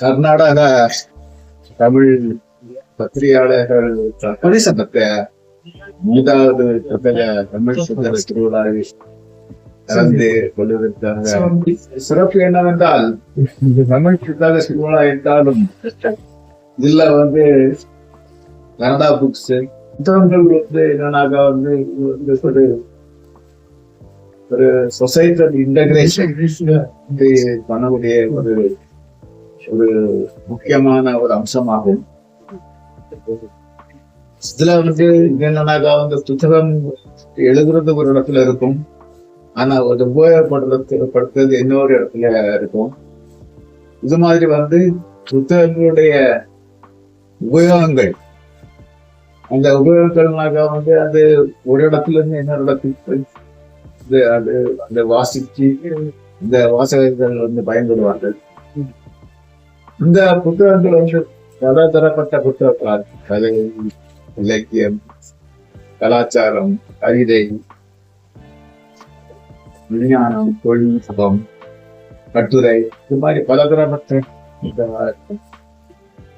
கர்நாடக தமிழ் பத்திரிகையாளர்கள் பரிசங்கத்தை மூன்றாவது பிரபல தமிழ் சுந்தர திருவிழாவில் கலந்து கொள்வதற்காக சிறப்பு என்னவென்றால் தமிழ் சுந்தர திருவிழா என்றாலும் இதுல வந்து கனடா புக்ஸ் புத்தகங்கள் வந்து என்னன்னாக்கா வந்து ஒரு ஒரு சொசைட்டல் இன்டகிரேஷன் பண்ணக்கூடிய ஒரு ஒரு முக்கியமான ஒரு அம்சமாகும். இதுல வந்து இது என்னன்னாக்கா வந்து புத்தகம் எழுதுறது ஒரு இடத்துல இருக்கும். ஆனா அது உபயோகப்படுறது படுத்துறது இன்னொரு இடத்துல இருக்கும். இது மாதிரி வந்து புத்தகங்களுடைய உபயோகங்கள். அந்த உபயோகங்கள்னாக்கா வந்து அது ஒரு இடத்துல இருந்து இன்னொரு இடத்துக்கு போய் இது அது அந்த வாசிச்சு இந்த வாசகர்கள் வந்து பயன்படுவார்கள். இந்த புத்தகங்கள் வந்து பல தரப்பட்ட புத்தகங்கள். கலை இலக்கியம் கலாச்சாரம் கவிதை விஞ்ஞானம் தொழில்நுட்பம் கட்டுரை இது மாதிரி பலதரப்பட்ட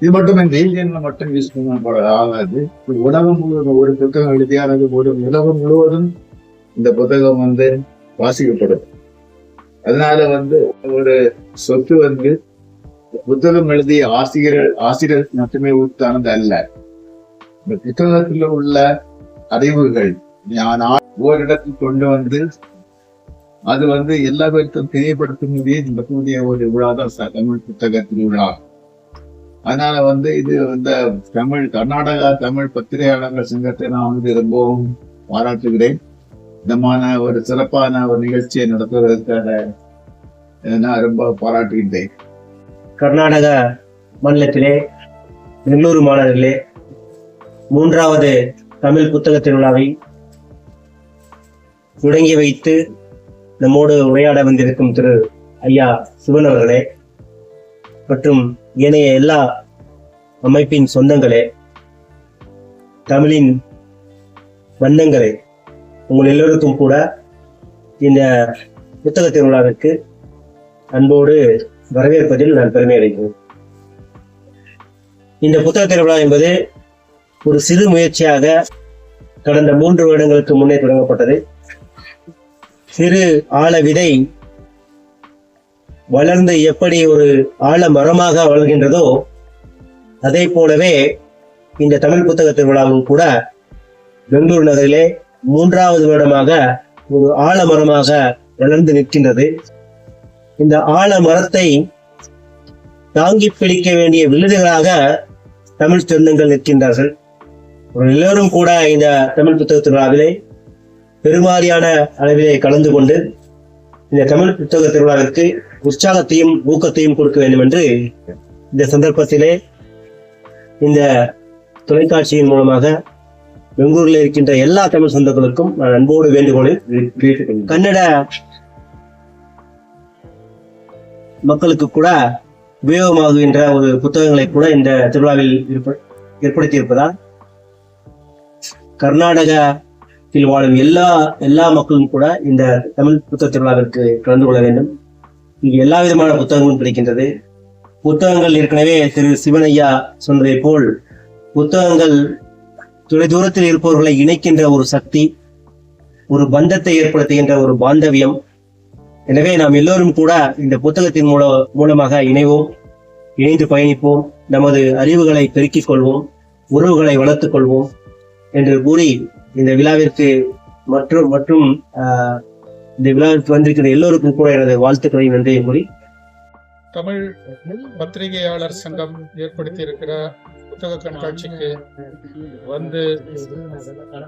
இது மட்டும் இந்த இந்தியன்ல மட்டும் யூஸ் பண்ண ஆகாது. உலகம் முழுவதும் ஒரு புத்தகம் எழுதியானது ஒரு உலகம் முழுவதும் இந்த புத்தகம் வந்து வாசிக்கப்படும். அதனால வந்து ஒரு சொத்து வந்து புத்தகம் எழுதிய ஆசிரியர் ஆசிரியர் மட்டுமே உத்தானது அல்ல. இந்த புத்தகத்தில் உள்ள அறிவுகள் நான் ஓரிடத்தில் கொண்டு வந்து அது வந்து எல்லா பேருக்கும் இந்த நடக்கக்கூடிய ஒரு விழா தான் தமிழ் புத்தக திருவிழா அதனால வந்து இது இந்த தமிழ் கர்நாடகா தமிழ் பத்திரிகையாளர்கள் சங்கத்தை நான் வந்து ரொம்பவும் பாராட்டுகிறேன். விதமான ஒரு சிறப்பான ஒரு நிகழ்ச்சியை நடத்துவதற்காக நான் ரொம்ப பாராட்டுகின்றேன். கர்நாடக மாநிலத்திலே பெங்களூரு மாநகரிலே மூன்றாவது தமிழ் புத்தக திருவிழாவை தொடங்கி வைத்து நம்மோடு உரையாட வந்திருக்கும் திரு ஐயா சிவன் அவர்களே மற்றும் ஏனைய எல்லா அமைப்பின் சொந்தங்களே தமிழின் வண்ணங்களே உங்கள் எல்லோருக்கும் கூட இந்த புத்தக திருவிழாவிற்கு அன்போடு வரவேற்பதில் நான் பெருமை அடைகிறேன். இந்த புத்தக திருவிழா என்பது ஒரு சிறு முயற்சியாக கடந்த மூன்று வருடங்களுக்கு முன்னே தொடங்கப்பட்டது. சிறு ஆழ விதை வளர்ந்து எப்படி ஒரு ஆழ மரமாக வளர்கின்றதோ அதே போலவே இந்த தமிழ் புத்தக திருவிழாவும் கூட பெங்களூர் நகரிலே மூன்றாவது வருடமாக ஒரு ஆழமரமாக வளர்ந்து நிற்கின்றது. இந்த ஆழ மரத்தை தாங்கி பிடிக்க வேண்டிய விழுதுகளாக தமிழ் சொந்தங்கள் நிற்கின்றார்கள் எல்லோரும் கூட இந்த தமிழ் புத்தக திருவிழாவிலே பெருவாரியான அளவிலே கலந்து கொண்டு இந்த தமிழ் புத்தக திருவிழாவிற்கு உற்சாகத்தையும் ஊக்கத்தையும் கொடுக்க வேண்டும் என்று இந்த சந்தர்ப்பத்திலே இந்த தொலைக்காட்சியின் மூலமாக பெங்களூரில் இருக்கின்ற எல்லா தமிழ் சொந்தங்களுக்கும் நான் அன்போடு வேண்டுகோளை விடுக்கிறேன். கன்னட மக்களுக்கு கூட உபயோகமாகுகின்ற ஒரு புத்தகங்களை கூட இந்த திருவிழாவில் ஏற்படுத்தியிருப்பதால் கர்நாடகத்தில் வாழும் எல்லா எல்லா மக்களும் கூட இந்த தமிழ் புத்தக திருவிழாவிற்கு கலந்து கொள்ள வேண்டும். இங்கு எல்லா விதமான புத்தகங்களும் கிடைக்கின்றது. புத்தகங்கள் ஏற்கனவே திரு சிவனையா சொன்னதை போல் புத்தகங்கள் தொலை தூரத்தில் இருப்பவர்களை இணைக்கின்ற ஒரு சக்தி ஒரு பந்தத்தை ஏற்படுத்துகின்ற ஒரு பாந்தவியம் எனவே நாம் எல்லோரும் கூட இந்த புத்தகத்தின் மூல மூலமாக இணைவோம் இணைந்து பயணிப்போம் நமது அறிவுகளை பெருக்கிக் கொள்வோம் உறவுகளை வளர்த்துக் கொள்வோம் என்று கூறி இந்த விழாவிற்கு மற்றும் மற்றும் இந்த விழாவிற்கு வந்திருக்கிற எல்லோருக்கும் கூட எனது வாழ்த்துக்களை நன்றியை கூறி தமிழ் பத்திரிகையாளர் சங்கம் ஏற்படுத்தி இருக்கிற புத்தக கண்காட்சிக்கு வந்து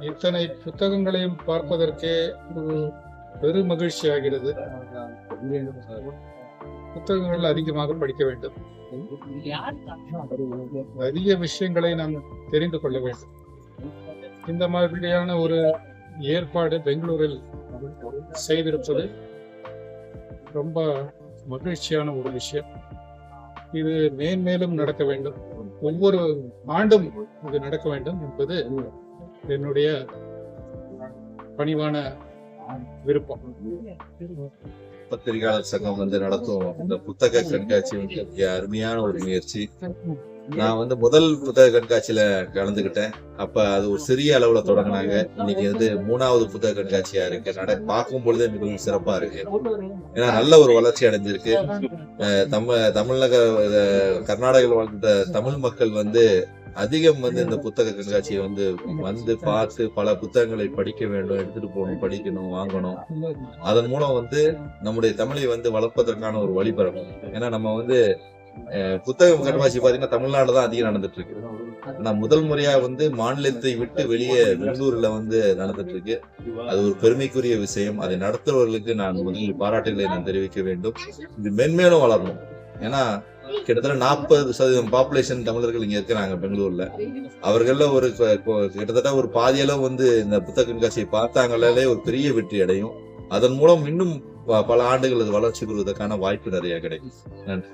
இத்தனை புத்தகங்களையும் பார்ப்பதற்கே பெரும் பெரு மகிழ்ச்சி ஆகிறது. புத்தகங்கள் அதிகமாக படிக்க வேண்டும். அதிக விஷயங்களை நாம் தெரிந்து கொள்ள வேண்டும். இந்த மாதிரியான ஒரு ஏற்பாடு பெங்களூரில் செய்திருப்பது ரொம்ப மகிழ்ச்சியான ஒரு விஷயம். இது மேன்மேலும் நடக்க வேண்டும். ஒவ்வொரு ஆண்டும் இது நடக்க வேண்டும் என்பது என்னுடைய பணிவான விருப்பம். பத்திரிகையாளர் சங்கம் வந்து நடத்தும் இந்த புத்தக கண்காட்சி வந்து மிக அருமையான ஒரு முயற்சி. நான் வந்து முதல் புத்தக கண்காட்சியில கலந்துகிட்டேன். அப்ப அது ஒரு சிறிய அளவுல தொடங்கினாங்க. இன்னைக்கு வந்து மூணாவது புத்தக கண்காட்சியா இருக்கு. நட பார்க்கும் பொழுதே மிகவும் சிறப்பா இருக்கு. ஏன்னா நல்ல ஒரு வளர்ச்சி அடைஞ்சிருக்கு. தமிழ் தமிழக கர்நாடகாவில் வாழ்ந்த தமிழ் மக்கள் வந்து அதிகம் வந்து இந்த புத்தக கண்காட்சியை வந்து வந்து பார்த்து பல புத்தகங்களை படிக்க வேண்டும் எடுத்துட்டு போகணும் படிக்கணும் வாங்கணும். அதன் மூலம் வந்து நம்முடைய தமிழை வந்து வளர்ப்பதற்கான ஒரு வழி ஏன்னா நம்ம வந்து அஹ், புத்தக கண்காட்சி பாத்தீங்கன்னா தமிழ்நாடு தான் அதிகம் நடந்துட்டு இருக்கு ஆனா முதல் முறையா வந்து மாநிலத்தை விட்டு வெளியே பெங்களூர்ல வந்து நடந்துட்டு இருக்கு அது ஒரு பெருமைக்குரிய விஷயம். அதை நடத்துபவர்களுக்கு நான் முதலில் பாராட்டுகளை நான் தெரிவிக்க வேண்டும். இது மென்மேலும் வளரணும். ஏன்னா கிட்டத்தட்ட நாற்பது சதவீதம் பாப்புலேஷன் தமிழர்கள் இங்க இருக்கிறாங்க பெங்களூர்ல. அவர்கள ஒரு கிட்டத்தட்ட ஒரு பாதியளவு வந்து இந்த புத்தக கண்காட்சியை பார்த்தாங்களே ஒரு பெரிய வெற்றி அடையும். அதன் மூலம் இன்னும் பல ஆண்டுகள் அது வளர்ச்சி பெறுவதற்கான வாய்ப்பு நிறைய கிடைக்கும். நன்றி.